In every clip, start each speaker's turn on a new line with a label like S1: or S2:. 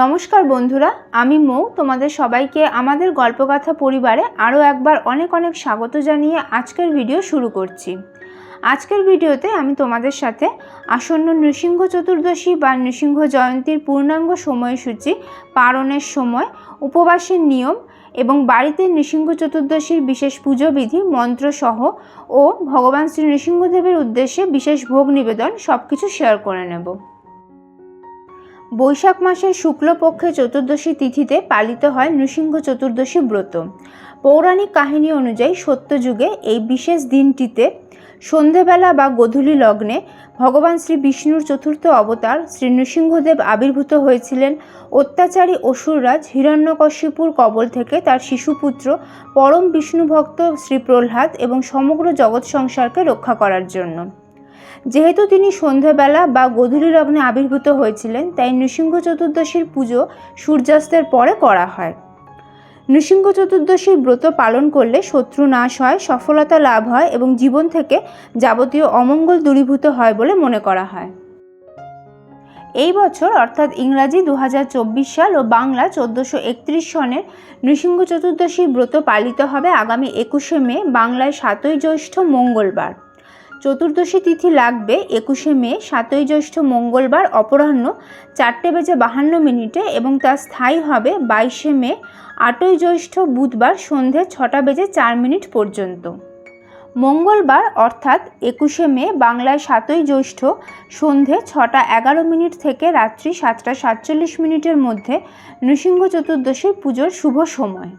S1: নমস্কার বন্ধুরা, আমি মৌ। তোমাদের সবাইকে আমাদের গল্পকথা পরিবারে আরও একবার অনেক অনেক স্বাগত জানিয়ে আজকের ভিডিও শুরু করছি। আজকের ভিডিওতে আমি তোমাদের সাথে আসন্ন নৃসিংহ চতুর্দশী বা নৃসিংহ জয়ন্তীর পূর্ণাঙ্গ সময়সূচি, পালনের সময়, উপবাসের নিয়ম এবং বাড়িতে নৃসিংহ চতুর্দশীর বিশেষ পুজো বিধি মন্ত্রসহ ও ভগবান শ্রী নৃসিংহদেবের উদ্দেশ্যে বিশেষ ভোগ নিবেদন সব কিছু শেয়ার করে নেব। বৈশাখ মাসের শুক্লপক্ষে চতুর্দশী তিথিতে পালিত হয় নৃসিংহ চতুর্দশী ব্রত। পৌরাণিক কাহিনী অনুযায়ী সত্যযুগে এই বিশেষ দিনটিতে সন্ধেবেলা বা গধূলি লগ্নে ভগবান শ্রী বিষ্ণুর চতুর্থ অবতার শ্রী নৃসিংহদেব আবির্ভূত হয়েছিলেন। অত্যাচারী অসুররাজ হিরণ্যকশ্যপুর কবল থেকে তার শিশুপুত্র পরম বিষ্ণুভক্ত শ্রী প্রহ্লাদ এবং সমগ্র জগৎ সংসারকে রক্ষা করার জন্য। যেহেতু তিনি সন্ধেবেলা বা গধূলি লগ্নে আবির্ভূত হয়েছিলেন, তাই নৃসিংহ চতুর্দশীর পুজো সূর্যাস্তের পরে করা হয়। নৃসিংহ চতুর্দশীর ব্রত পালন করলে শত্রু নাশ হয়, সফলতা লাভ হয় এবং জীবন থেকে যাবতীয় অমঙ্গল দূরীভূত হয় বলে মনে করা হয়। এই বছর, অর্থাৎ ইংরাজি দু হাজার চব্বিশ সাল ও বাংলা চোদ্দোশো একত্রিশ সনের নৃসিংহ চতুর্দশীর ব্রত পালিত হবে আগামী একুশে মে, বাংলায় সাতই জ্যৈষ্ঠ মঙ্গলবার। চতুর্দশী তিথি লাগবে একুশে মে, সাতই জ্যৈষ্ঠ মঙ্গলবার অপরাহ্ন চারটে বেজে বাহান্ন মিনিটে এবং তা স্থায়ী হবে বাইশে মে, আটই জ্যৈষ্ঠ বুধবার সন্ধে ছটা বেজে চার মিনিট পর্যন্ত। মঙ্গলবার অর্থাৎ একুশে মে, বাংলায় সাতই জ্যৈষ্ঠ সন্ধে ছটা এগারো মিনিট থেকে রাত্রি সাতটা সাতচল্লিশ মিনিটের মধ্যে নৃসিংহ চতুর্দশীর পুজোর শুভ সময়।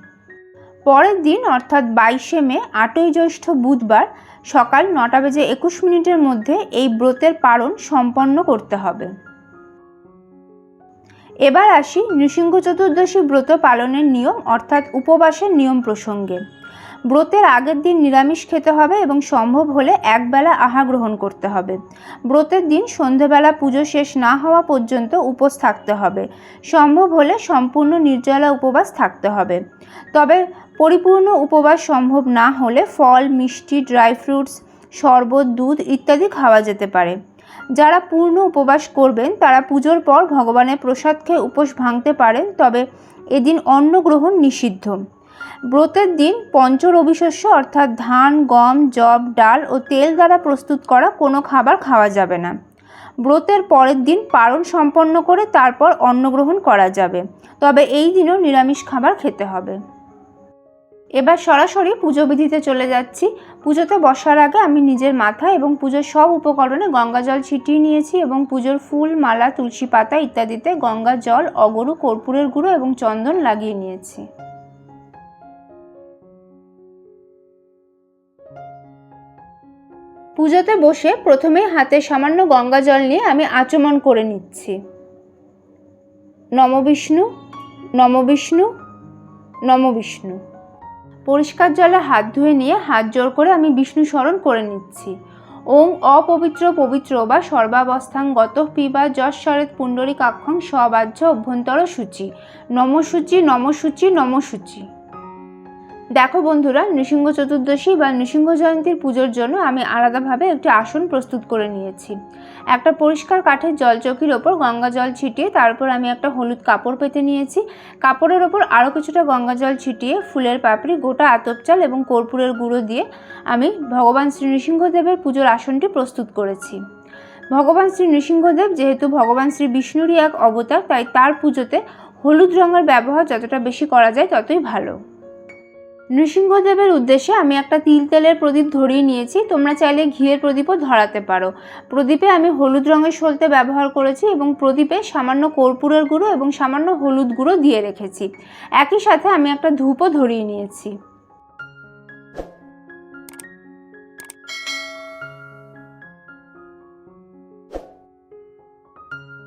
S1: পরের দিন, অর্থাৎ বাইশে মে, আটই জ্যৈষ্ঠ বুধবার সকাল নটা বেজে একুশ মিনিটের মধ্যে এই ব্রতের পালন সম্পন্ন করতে হবে। এবার আসি নৃসিংহ চতুর্দশী ব্রত পালনের নিয়ম, অর্থাৎ উপবাসের নিয়ম প্রসঙ্গে। ব্রতের আগের দিন নিরামিষ খেতে হবে এবং সম্ভব হলে একবেলা আহার গ্রহণ করতে হবে। ব্রতের দিন সন্ধেবেলা পুজো শেষ না হওয়া পর্যন্ত উপোস থাকতে হবে। সম্ভব হলে সম্পূর্ণ নির্জলা উপবাস থাকতে হবে। তবে পরিপূর্ণ উপবাস সম্ভব না হলে ফল, মিষ্টি, ড্রাই ফ্রুটস, শরবত, দুধ ইত্যাদি খাওয়া যেতে পারে। যারা পূর্ণ উপবাস করবেন, তারা পুজোর পর ভগবানের প্রসাদ খেয়ে উপোস ভাঙতে পারেন, তবে এদিন অন্ন গ্রহণ নিষিদ্ধ। ব্রতের দিন পঞ্চ রবিশস্য অর্থাৎ ধান, গম জব ডাল ও তেল দ্বারা প্রস্তুত করা কোনো খাবার খাওয়া যাবে না। ব্রতের পরের দিন পালন সম্পন্ন করে তারপর অন্ন গ্রহণ করা যাবে, তবে এই দিনও নিরামিষ খাবার খেতে হবে। এবার সরাসরি পুজো বিধিতে চলে যাচ্ছি। পুজোতে বসার আগে আমি নিজের মাথা এবং পুজোর সব উপকরণে গঙ্গা জল ছিটিয়ে নিয়েছি এবং পুজোর ফুল, মালা, তুলসী পাতা ইত্যাদিতে গঙ্গা জল, অগরু, কর্পূরের গুঁড়ো এবং চন্দন লাগিয়ে নিয়েছি। পুজোতে বসে প্রথমেই হাতে সামান্য গঙ্গা জল নিয়ে আমি আচমন করে নিচ্ছি। নমবিষ্ণু নমবিষ্ণু নমবিষ্ণু। পরিষ্কার জলে হাত ধুয়ে নিয়ে হাত জোর করে আমি বিষ্ণু স্মরণ করে নিচ্ছি। ওং অপবিত্র পবিত্র বা সর্বাবস্থাঙ্গত পিবা যশ শরৎ পুণ্ডরী কাক্ষং সবাহ্য অভ্যন্তর সূচি নমসূচি নমসূচি নমসূচি। দেখো বন্ধুরা, নৃসিংহ চতুর্দশী বা নৃসিংহ জয়ন্তীর পুজোর জন্য আমি আলাদাভাবে একটি আসন প্রস্তুত করে নিয়েছি। একটা পরিষ্কার কাঠের জলচকির ওপর গঙ্গা জল ছিটিয়ে তারপর আমি একটা হলুদ কাপড় পেতে নিয়েছি। কাপড়ের ওপর আরও কিছুটা গঙ্গা জল ছিটিয়ে, ফুলের পাপড়ি, গোটা আতপ চাল এবং কর্পূরের গুঁড়ো দিয়ে আমি ভগবান শ্রী নৃসিংহদেবের পুজোর আসনটি প্রস্তুত করেছি। ভগবান শ্রী নৃসিংহদেব যেহেতু ভগবান শ্রী বিষ্ণুরই এক অবতার, তাই তার পুজোতে হলুদ রঙের ব্যবহার যতটা বেশি করা যায় ততই ভালো। নৃসিংহদেবের উদ্দেশ্যে আমি একটা তিল তেলের প্রদীপ ধরিয়ে নিয়েছি। তোমরা চাইলে ঘিয়ের প্রদীপও ধরাতে পারো। প্রদীপে আমি হলুদ রঙের সলতে ব্যবহার করেছি এবং প্রদীপে সামান্য কর্পূরের গুঁড়ো এবং সামান্য হলুদ গুঁড়ো দিয়ে রেখেছি। একই সাথে আমি একটা ধূপও ধরিয়ে নিয়েছি।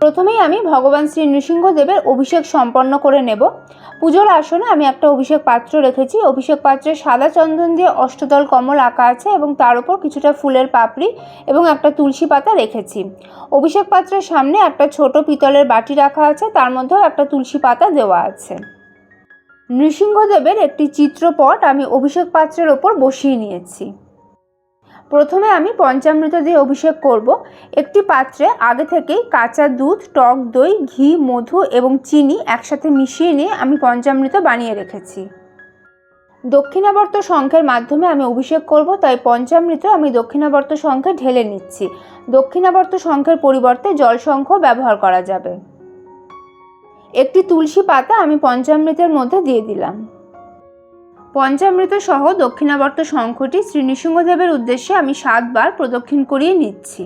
S1: প্রথমেই আমি ভগবান শ্রী নৃসিংহদেবের অভিষেক সম্পন্ন করে নেব। পুজোর আসনে আমি একটা অভিষেক পাত্র রেখেছি। অভিষেক পাত্রে সাদা চন্দন দিয়ে অষ্টদল কমল আঁকা আছে এবং তার উপর কিছুটা ফুলের পাপড়ি এবং একটা তুলসী পাতা রেখেছি। অভিষেক পাত্রের সামনে একটা ছোট পিতলের বাটি রাখা আছে, তার মধ্যেও একটা তুলসী পাতা দেওয়া আছে। নৃসিংহদেবের একটি চিত্রপট আমি অভিষেক পাত্রের ওপর বসিয়ে নিয়েছি। প্রথমে আমি পঞ্চামৃত দিয়ে অভিষেক করব। একটি পাত্রে আগে থেকেই কাঁচা দুধ, টক দই, ঘি, মধু এবং চিনি একসাথে মিশিয়ে নিয়ে আমি পঞ্চামৃত বানিয়ে রেখেছি। দক্ষিণাবর্ত শঙ্খের মাধ্যমে আমি অভিষেক করব, তাই পঞ্চামৃত আমি দক্ষিণাবর্ত শঙ্খে ঢেলে নিচ্ছি। দক্ষিণাবর্ত শঙ্খের পরিবর্তে জল শঙ্খ ব্যবহার করা যাবে। একটি তুলসী পাতা আমি পঞ্চামৃতের মধ্যে দিয়ে দিলাম। পঞ্চামৃত সহ দক্ষিণাবর্ত শঙ্খটি শ্রী নৃসিংহদেবের উদ্দেশ্যে আমি সাতবার প্রদক্ষিণ করিয়ে নিচ্ছি।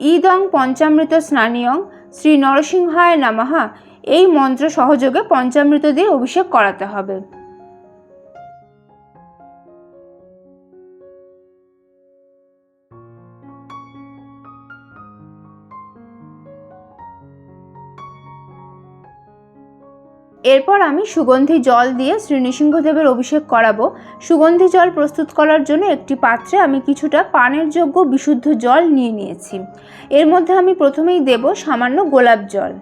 S1: ইদং পঞ্চামৃত স্নানীয়ং শ্রী নরসিংহায় নামাহা। এই মন্ত্র সহযোগে পঞ্চামৃত দিয়ে অভিষেক করাতে হবে। এরপর আমি সুগন্ধি জল দিয়ে শ্রী নৃসিংহদেবের অভিষেক করাবো। সুগন্ধি জল প্রস্তুত করার জন্য একটি পাত্রে আমি কিছুটা পানের যোগ্য বিশুদ্ধ জল নিয়ে নিয়েছি। এর মধ্যে আমি প্রথমেই দেব সামান্য গোলাপ জল।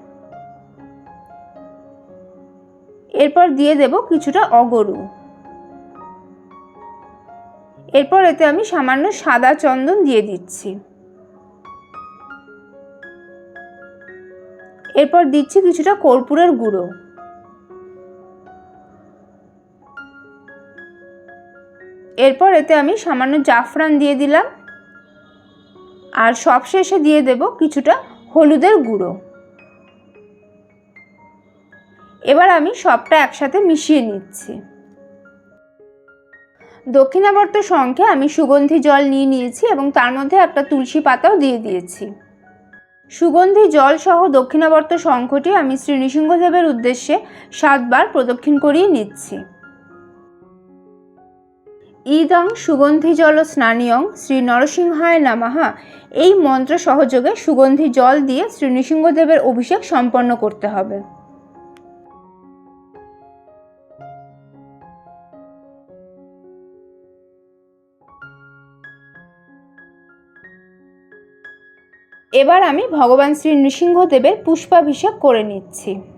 S1: এরপর দিয়ে দেব কিছুটা অগরু। এরপর এতে আমি সামান্য সাদা চন্দন দিয়ে দিচ্ছি। এরপর দিচ্ছি কিছুটা কর্পূরের গুঁড়ো। এরপর এতে আমি সামান্য জাফরান দিয়ে দিলাম। আর সবশেষে দিয়ে দেব কিছুটা হলুদের গুঁড়ো। এবার আমি সবটা একসাথে মিশিয়ে নিচ্ছি। দক্ষিণাবর্ত শঙ্খে আমি সুগন্ধি জল নিয়ে নিয়েছি এবং তার মধ্যে একটা তুলসী পাতাও দিয়ে দিয়েছি। সুগন্ধি জল সহ দক্ষিণাবর্ত শঙ্খটি আমি শ্রী নৃসিংহদেবের উদ্দেশ্যে সাতবার প্রদক্ষিণ করিয়ে নিচ্ছি। ইদং সুগন্ধি জল স্নানীয়ং শ্রী নরসিংহায় নামাহা। এই মন্ত্র সহযোগে সুগন্ধি জল দিয়ে শ্রী নৃসিংহদেবের অভিষেক সম্পন্ন করতে হবে। এবার আমি ভগবান শ্রী নৃসিংহদেবের পুষ্পাভিষেক করে নিচ্ছি।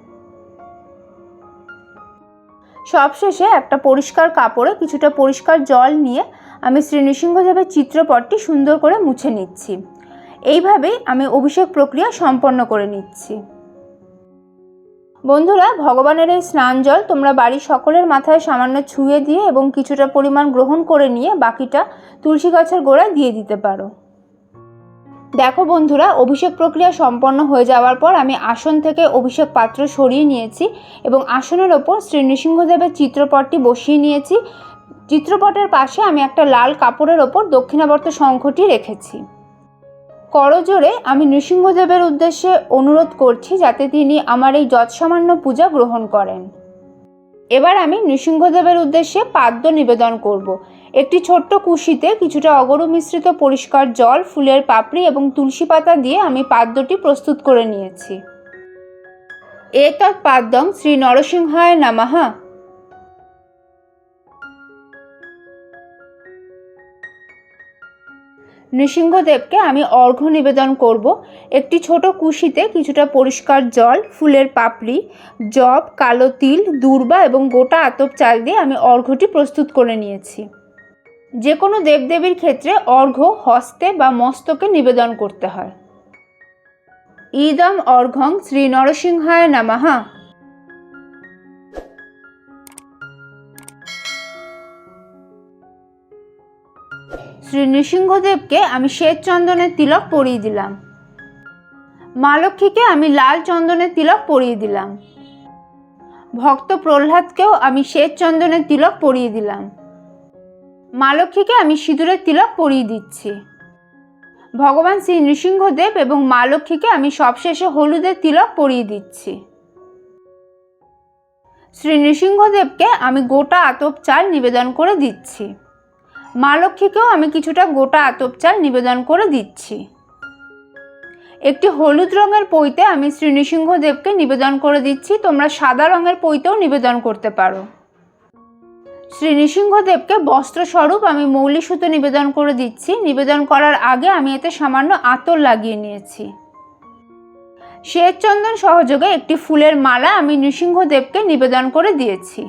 S1: সবশেষে একটা পরিষ্কার কাপড়ে কিছুটা পরিষ্কার জল নিয়ে আমি শ্রী নৃসিংহদেবের চিত্রপটটি সুন্দর করে মুছে নিচ্ছি। এইভাবেই আমি অভিষেক প্রক্রিয়া সম্পন্ন করে নিচ্ছি। বন্ধুরা, ভগবানের এই স্নান জল তোমরা বাড়ির সকলের মাথায় সামান্য ছুঁয়ে দিয়ে এবং কিছুটা পরিমাণ গ্রহণ করে নিয়ে বাকিটা তুলসী গাছের গোড়ায় দিয়ে দিতে পারো। দেখো বন্ধুরা, অভিষেক প্রক্রিয়া সম্পন্ন হয়ে যাওয়ার পর আমি আসন থেকে অভিষেক পাত্র সরিয়ে নিয়েছি এবং আসনের ওপর শ্রী নৃসিংহদেবের চিত্রপটটি বসিয়ে নিয়েছি। চিত্রপটের পাশে আমি একটা লাল কাপড়ের ওপর দক্ষিণাবর্ত শঙ্খটি রেখেছি। করজোড়ে আমি নৃসিংহদেবের উদ্দেশ্যে অনুরোধ করছি যাতে তিনি আমার এই যৎসামান্য পূজা গ্রহণ করেন। এবার আমি নৃসিংহদেবের উদ্দেশ্যে পাদ্য নিবেদন করব। একটি ছোট্ট কুশিতে কিছুটা অগরু মিশ্রিত পরিষ্কার জল, ফুলের পাপড়ি এবং তুলসী পাতা দিয়ে আমি পাদ্যটি প্রস্তুত করে নিয়েছি। এতৎ পাদ্যং শ্রী নরসিংহায় নামাহা নৃসিংহদেবকে আমি অর্ঘ্য নিবেদন করব। একটি ছোট কুশিতে কিছুটা পরিষ্কার জল, ফুলের পাপড়ি, জব, কালো তিল, দূর্বা এবং গোটা আতপ চাল দিয়ে আমি অর্ঘ্যটি প্রস্তুত করে নিয়েছি। যে কোনো দেবদেবীর ক্ষেত্রে অর্ঘ্য, হস্তে বা মস্তকে নিবেদন করতে হয়। ইদম অর্ঘং শ্রী নরসিংহায় নামাহা শ্রী নৃসিংহদেবকে আমি শ্বেত চন্দনের তিলক পরিয়ে দিলাম। মা লক্ষ্মীকে আমি লাল চন্দনের তিলক পরিয়ে দিলাম। ভক্ত প্রহ্লাদকেও আমি শ্বেত চন্দনের তিলক পরিয়ে দিলাম। মা লক্ষ্মীকে আমি সিঁদুরের তিলক পরিয়ে দিচ্ছি। ভগবান শ্রী নৃসিংহদেব এবং মা লক্ষ্মীকে আমি সবশেষে হলুদের তিলক পরিয়ে দিচ্ছি। শ্রী নৃসিংহদেবকে আমি গোটা আতপ চাল নিবেদন করে দিচ্ছি। মা লক্ষ্মীকেও আমি কিছুটা গোটা আতপ চাল নিবেদন করে দিচ্ছি। একটি হলুদ রঙের পইতে আমি শ্রী নৃসিংহদেবকে নিবেদন করে দিচ্ছি। তোমরা সাদা রঙের পইতেও নিবেদন করতে পারো। শ্রী নৃসিংহদেবকে বস্ত্রস্বরূপ আমি মৌলি সুতো নিবেদন করে দিচ্ছি। নিবেদন করার আগে আমি এতে সামান্য আতর লাগিয়ে নিয়েছি। শ্বেত চন্দন সহযোগে একটি ফুলের মালা আমি নৃসিংহদেবকে নিবেদন করে দিয়েছি।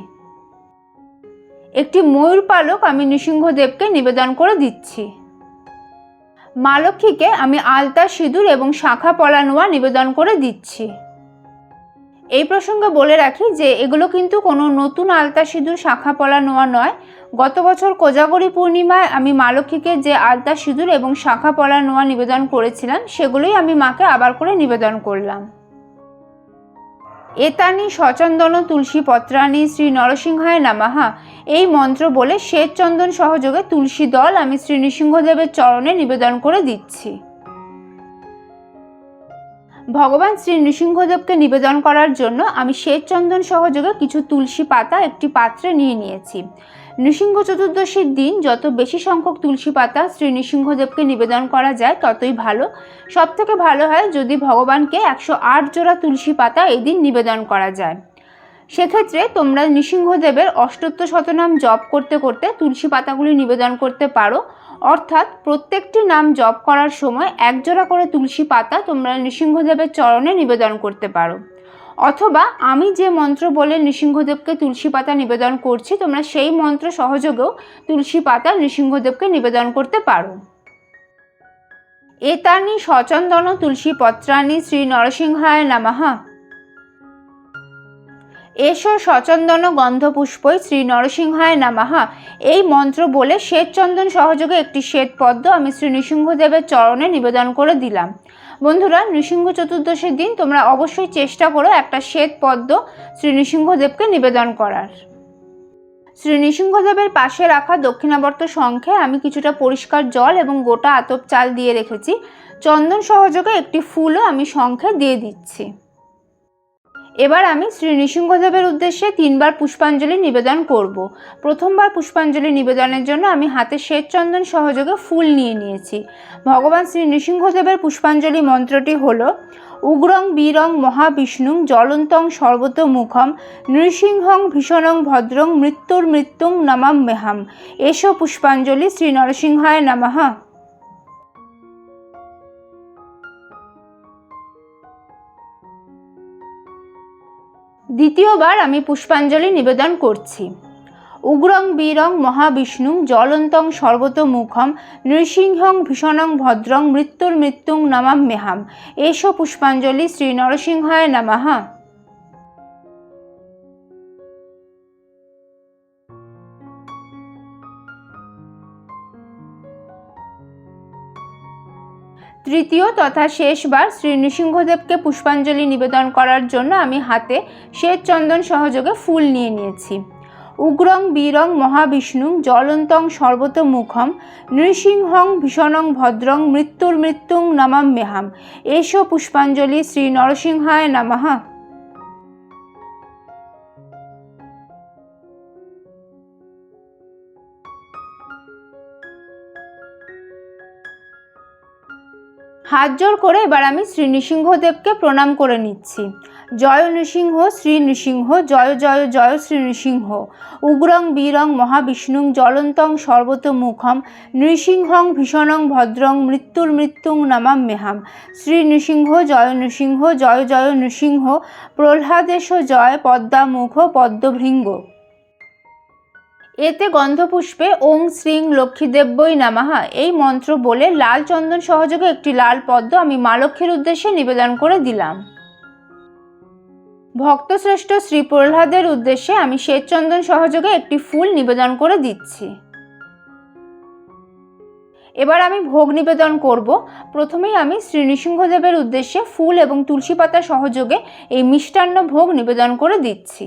S1: একটি ময়ূর পালক আমি নৃসিংহদেবকে নিবেদন করে দিচ্ছি। মা লক্ষ্মীকে আমি আলতা সিঁদুর এবং শাখা পলানোয়া নিবেদন করে দিচ্ছি। এই প্রসঙ্গে বলে রাখি যে এগুলো কিন্তু কোনো নতুন আলতা সিঁদুর, শাখা পলা নোয়া নয়। গত বছর কোজাগরি পূর্ণিমায় আমি মা লক্ষ্মীকে যে আলতা সিঁদুর এবং শাখা পলা নোয়া নিবেদন করেছিলাম, সেগুলোই আমি মাকে আবার করে নিবেদন করলাম। এতানি সচন্দন তুলসী পত্রানি শ্রী নরসিংহায় নামাহা। এই মন্ত্র বলে শ্বেত চন্দন সহযোগে তুলসী দল আমি শ্রী নৃসিংহদেবের চরণে নিবেদন করে দিচ্ছি। ভগবান শ্রী নৃসিংহদেবকে নিবেদন করার জন্য আমি শ্বেত চন্দন সহযোগে কিছু তুলসী পাতা একটি পাত্রে নিয়ে নিয়েছি। নৃসিংহ চতুর্দশীর দিন যত বেশি সংখ্যক তুলসী পাতা শ্রী নৃসিংহদেবকে নিবেদন করা যায়, ততই ভালো। সব থেকে ভালো হয় যদি ভগবানকে একশো আট জোড়া তুলসী পাতা এই দিন নিবেদন করা যায়। সেক্ষেত্রে তোমরা নৃসিংহদেবের অষ্টত্ব শতনাম জপ করতে করতে তুলসী পাতাগুলি নিবেদন করতে পারো। অর্থাৎ প্রত্যেকটি নাম জপ করার সময় একজোড়া করে তুলসী পাতা তোমরা নৃসিংহদেবের চরণে নিবেদন করতে পারো। অথবা আমি যে মন্ত্র বলে নৃসিংহদেবকে তুলসী পাতা নিবেদন করছি, তোমরা সেই মন্ত্র সহযোগেও তুলসী পাতা নৃসিংহদেবকে নিবেদন করতে পারো। এতানি সচন্দন তুলসী পত্রানি শ্রী নরসিংহায় নামাহা এসো সচন্দন গন্ধপুষ্পই শ্রী নরসিংহায় নামাহা এই মন্ত্র বলে শ্বেতচন্দন সহযোগে একটি শ্বেত পদ্ম আমি শ্রী নৃসিংহদেবের চরণে নিবেদন করে দিলাম। বন্ধুরা, নৃসিংহ চতুর্দশীর দিন তোমরা অবশ্যই চেষ্টা করো একটা শ্বেত পদ্ম শ্রী নৃসিংহদেবকে নিবেদন করার। শ্রী নৃসিংহদেবের পাশে রাখা দক্ষিণাবর্ত শঙ্খে আমি কিছুটা পরিষ্কার জল এবং গোটা আতপ চাল দিয়ে রেখেছি। চন্দন সহযোগে একটি ফুলও আমি শঙ্খে দিয়ে দিচ্ছি। এবার আমি শ্রী নৃসিংহদেবের উদ্দেশ্যে তিনবার পুষ্পাঞ্জলি নিবেদন করব। প্রথমবার পুষ্পাঞ্জলি নিবেদনের জন্য আমি হাতে শ্বেত চন্দন সহযোগে ফুল নিয়ে নিয়েছি। ভগবান শ্রী নৃসিংহদেবের পুষ্পাঞ্জলি মন্ত্রটি হল, উগ্রং বীরং মহাবিষ্ণুং জ্বলন্তং সর্বত মুখম নৃসিংহং ভীষণং ভদ্রং মৃত্যুর মৃত্যুং নমাম মেহাম। এসো পুষ্পাঞ্জলি শ্রী নরসিংহায় নমঃ। দ্বিতীয়বার আমি পুষ্পাঞ্জলি নিবেদন করছি। উগ্রং বীরং মহাবিষ্ণুং জ্বলন্তং সর্বতোমুখম নৃসিংহং ভীষণং ভদ্রং মৃত্যুর মৃত্যুং নমাম মেহাম। এসো পুষ্পাঞ্জলি শ্রী নরসিংহায় নমঃ। তৃতীয় তথা শেষবার শ্রী নৃসিংহদেবকে পুষ্পাঞ্জলি নিবেদন করার জন্য আমি হাতে শ্বেত চন্দন সহযোগে ফুল নিয়ে নিয়েছি। উগ্রং, বীরং, মহাবিষ্ণু, জ্বলন্তং, সর্বতোমুখম, নৃসিংহং, ভীষণং, ভদ্রং, মৃত্যুর মৃত্যুং, নমাম মেহাম। এসো পুষ্পাঞ্জলি শ্রী নরসিংহায় নমঃ। হাত জোর করে এবার আমি শ্রী নৃসিংহদেবকে প্রণাম করে নিচ্ছি। জয় নৃসিংহ, শ্রী নৃসিংহ, জয় জয় জয় শ্রী নৃসিংহ। উগ্রং, বীরং, মহাবিষ্ণুং, জ্বলন্তং, সর্বতোমুখম, নৃসিংহং, ভীষণং, ভদ্রং, মৃত্যুর মৃত্যুং, নামাম মেহাম। শ্রী নৃসিংহ, জয় নৃসিংহ, জয় জয় নৃসিংহ, প্রহ্লাদেশ, জয়, পদ্মামুখ, পদ্মভৃঙ্গ। এতে গন্ধপুষ্পে ওং শ্রীং লক্ষ্মীদেব্যই নামাহা। এই মন্ত্র বলে লাল চন্দন সহযোগে একটি লাল পদ্ম আমি মা লক্ষ্মীর উদ্দেশ্যে নিবেদন করে দিলাম। ভক্তশ্রেষ্ঠ শ্রী প্রহ্লাদের উদ্দেশ্যে আমি শ্বেতচন্দন সহযোগে একটি ফুল নিবেদন করে দিচ্ছি। এবার আমি ভোগ নিবেদন করব। প্রথমেই আমি শ্রী নৃসিংহদেবের উদ্দেশ্যে ফুল এবং তুলসী পাতা সহযোগে এই মিষ্টান্ন ভোগ নিবেদন করে দিচ্ছি।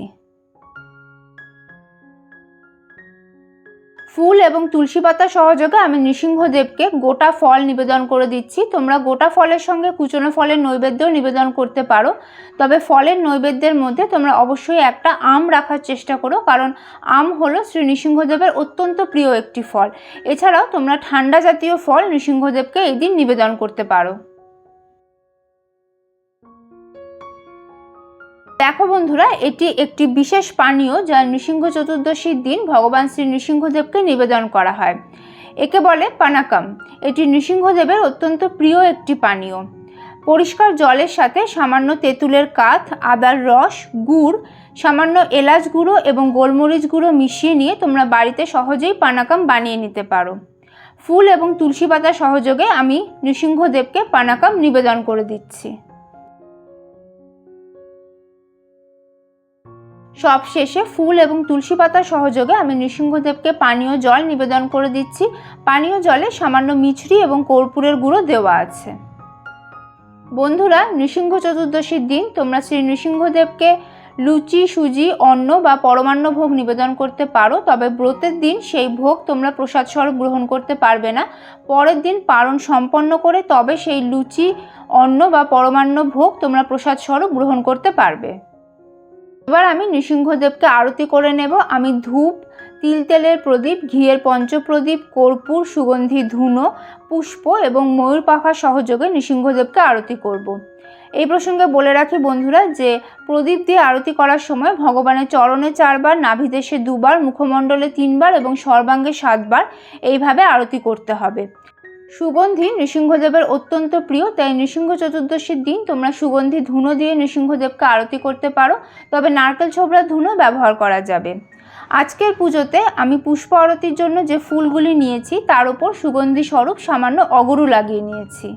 S1: ফুল এবং তুলসী পাতা সহযোগে আমি নৃসিংহদেবকে গোটা ফল নিবেদন করে দিচ্ছি। তোমরা গোটা ফলের সঙ্গে কুচনো ফলের নৈবেদ্যও নিবেদন করতে পারো। তবে ফলের নৈবেদ্যের মধ্যে তোমরা অবশ্যই একটা আম রাখার চেষ্টা করো, কারণ আম হলো শ্রী নৃসিংহদেবের অত্যন্ত প্রিয় একটি ফল। এছাড়াও তোমরা ঠান্ডা জাতীয় ফল নৃসিংহদেবকে এই দিন নিবেদন করতে পারো। দেখো বন্ধুরা, এটি একটি বিশেষ পানীয় যা নৃসিংহ চতুর্দশীর দিন ভগবান শ্রী নৃসিংহদেবকে নিবেদন করা হয়। একে বলে পানাকাম। এটি নৃসিংহদেবের অত্যন্ত প্রিয় একটি পানীয়। পরিষ্কার জলের সাথে সামান্য তেঁতুলের কাঠ, আদার রস, গুড়, সামান্য এলাচ গুঁড়ো এবং গোলমরিচ গুঁড়ো মিশিয়ে নিয়ে তোমরা বাড়িতে সহজেই পানাকাম বানিয়ে নিতে পারো। ফুল এবং তুলসী পাতা সহযোগে আমি নৃসিংহদেবকে পানাকাম নিবেদন করে দিচ্ছি। সবশেষে ফুল এবং তুলসী পাতা সহযোগে আমি নৃসিংহদেবকে পানীয় জল নিবেদন করে দিচ্ছি। পানীয় জলে সামান্য মিছরি এবং কর্পূরের গুঁড়ো দেওয়া আছে। বন্ধুরা, নৃসিংহ চতুর্দশীর দিন তোমরা শ্রী নৃসিংহদেবকে লুচি, সুজি, অন্ন বা পরমান্ন ভোগ নিবেদন করতে পারো, তবে ব্রতের দিন সেই ভোগ তোমরা প্রসাদ স্বরূপ গ্রহণ করতে পারবে না। পরের দিন পারণ সম্পন্ন করে তবে সেই লুচি, অন্ন বা পরমান্ন ভোগ তোমরা প্রসাদ স্বরূপ গ্রহণ করতে পারবে। এবার আমি নৃসিংহদেবকে আরতি করে নেব আমি ধূপ, তিল তেলের প্রদীপ, ঘিয়ের পঞ্চপ্রদীপ, কর্পূর, সুগন্ধি ধুনো, পুষ্প এবং ময়ূর পাখা সহযোগে নৃসিংহদেবকে আরতি করব। এই প্রসঙ্গে বলে রাখি বন্ধুরা যে, প্রদীপ দিয়ে আরতি করার সময় ভগবানের চরণে চারবার, নাভিদেশে দুবার, মুখমণ্ডলে তিনবার এবং সর্বাঙ্গে সাতবার এইভাবে আরতি করতে হবে সুগন্ধি নৃসিংহদেবের অত্যন্ত প্রিয়, তাই নৃসিংহ চতুর্দশীর দিন তোমরা সুগন্ধি ধুনো দিয়ে নৃসিংহদেবকে আরতি করতে পারো, তবে নারকেল ছোবড়া ধুনো ব্যবহার করা যাবে। আজকের পুজোতে আমি পুষ্প আরতির জন্য যে ফুলগুলি নিয়েছি, তার উপর সুগন্ধি স্বরূপ সামান্য অগরু লাগিয়ে নিয়েছি।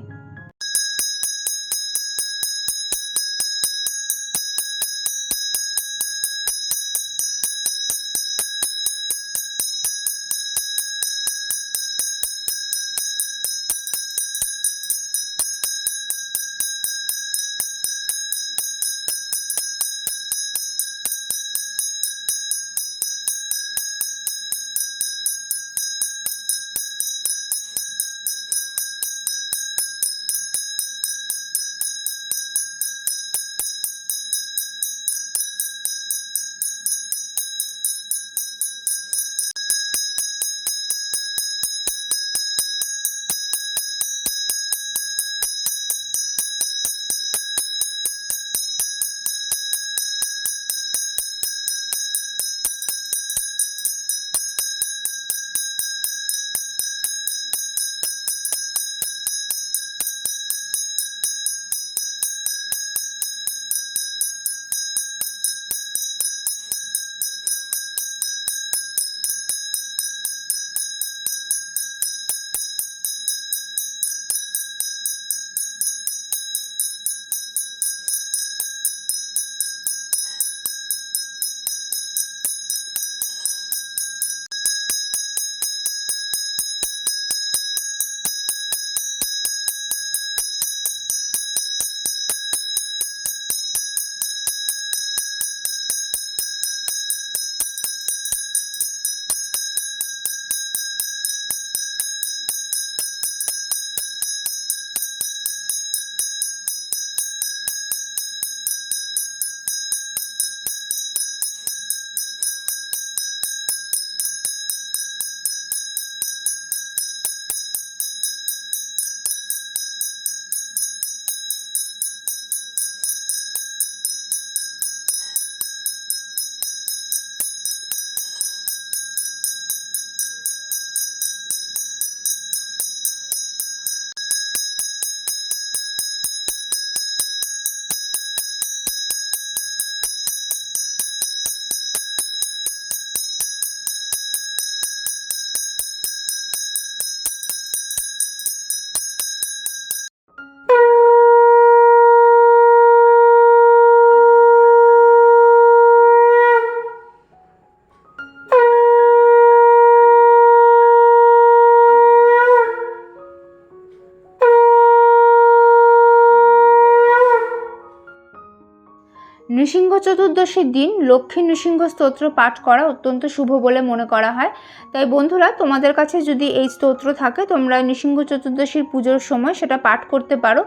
S1: চতুর্দশীর দিন লক্ষ্মী নৃসিংহ স্তোত্র পাঠ করা অত্যন্ত শুভ বলে মনে করা হয়। তাই বন্ধুরা, তোমাদের কাছে যদি এই স্তোত্র থাকে, তোমরা নৃসিংহ চতুর্দশীর পুজোর সময় সেটা পাঠ করতে পারো।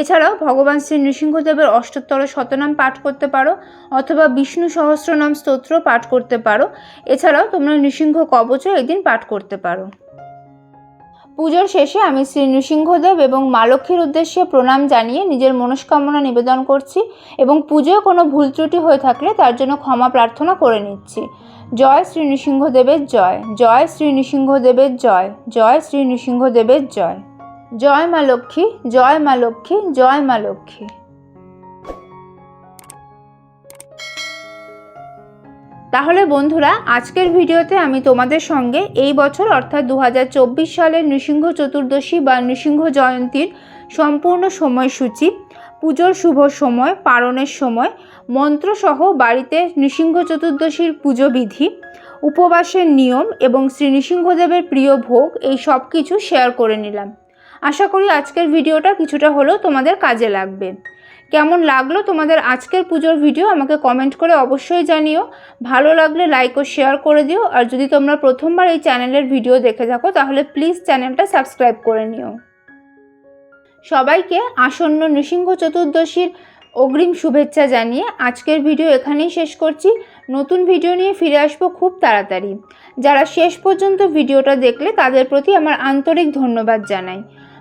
S1: এছাড়াও ভগবান শ্রী নৃসিংহদেবের অষ্টোত্তর শতনাম পাঠ করতে পারো, অথবা বিষ্ণু সহস্রনাম স্তোত্র পাঠ করতে পারো। এছাড়াও তোমরা নৃসিংহ কবচও এদিন পাঠ করতে পারো। পুজোর শেষে আমি শ্রী নৃসিংহদেব এবং মা লক্ষ্মীর উদ্দেশ্যে প্রণাম জানিয়ে নিজের মনস্কামনা নিবেদন করছি এবং পুজোয় কোনো ভুল ত্রুটি হয়ে থাকলে তার জন্য ক্ষমা প্রার্থনা করে নিচ্ছি। জয় শ্রী নৃসিংহদেবের জয় জয় শ্রী নৃসিংহদেবের জয় জয় শ্রী নৃসিংহদেবের জয়। জয় মা লক্ষ্মী, জয় মা লক্ষ্মী, জয় মা লক্ষ্মী। তাহলে বন্ধুরা, আজকের ভিডিওতে আমি তোমাদের সঙ্গে এই বছর, অর্থাৎ দু হাজার চব্বিশ সালের নৃসিংহ চতুর্দশী বা নৃসিংহ জয়ন্তীর সম্পূর্ণ সময়সূচি, পুজোর শুভ সময় পালনের সময়, মন্ত্রসহ বাড়িতে নৃসিংহ চতুর্দশীর পুজো বিধি, উপবাসের নিয়ম এবং শ্রী নৃসিংহদেবের প্রিয় ভোগ, এই সব কিছু শেয়ার করে নিলাম। আশা করি আজকের ভিডিওটা কিছুটা হলেও তোমাদের কাজে লাগবে। কেমন লাগল তোমাদের আজকের পুজোর ভিডিও আমাকে কমেন্ট করে অবশ্যই জানিও। ভালো লাগলে লাইক ও শেয়ার করে দিও। আর যদি তোমরা প্রথমবার এই চ্যানেলের ভিডিও দেখে থাকো, তাহলে প্লিজ চ্যানেলটা সাবস্ক্রাইব করে নিও। সবাইকে আসন্ন নৃসিংহ চতুর্দশীর অগ্রিম শুভেচ্ছা জানিয়ে আজকের ভিডিও এখানেই শেষ করছি। নতুন ভিডিও নিয়ে ফিরে আসব খুব তাড়াতাড়ি। যারা শেষ পর্যন্ত ভিডিওটা দেখলে তাদের প্রতি আমার আন্তরিক ধন্যবাদ জানাই।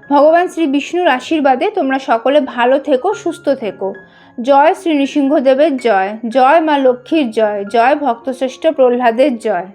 S1: ভগবান শ্রী বিষ্ণুর আশীর্বাদে তোমরা সকলে ভালো থেকো, সুস্থ থেকো। জয় শ্রী নৃসিংহদেবের জয়। জয় মা লক্ষ্মীর জয়। জয় ভক্তশ্রেষ্ঠ প্রহ্লাদের জয়।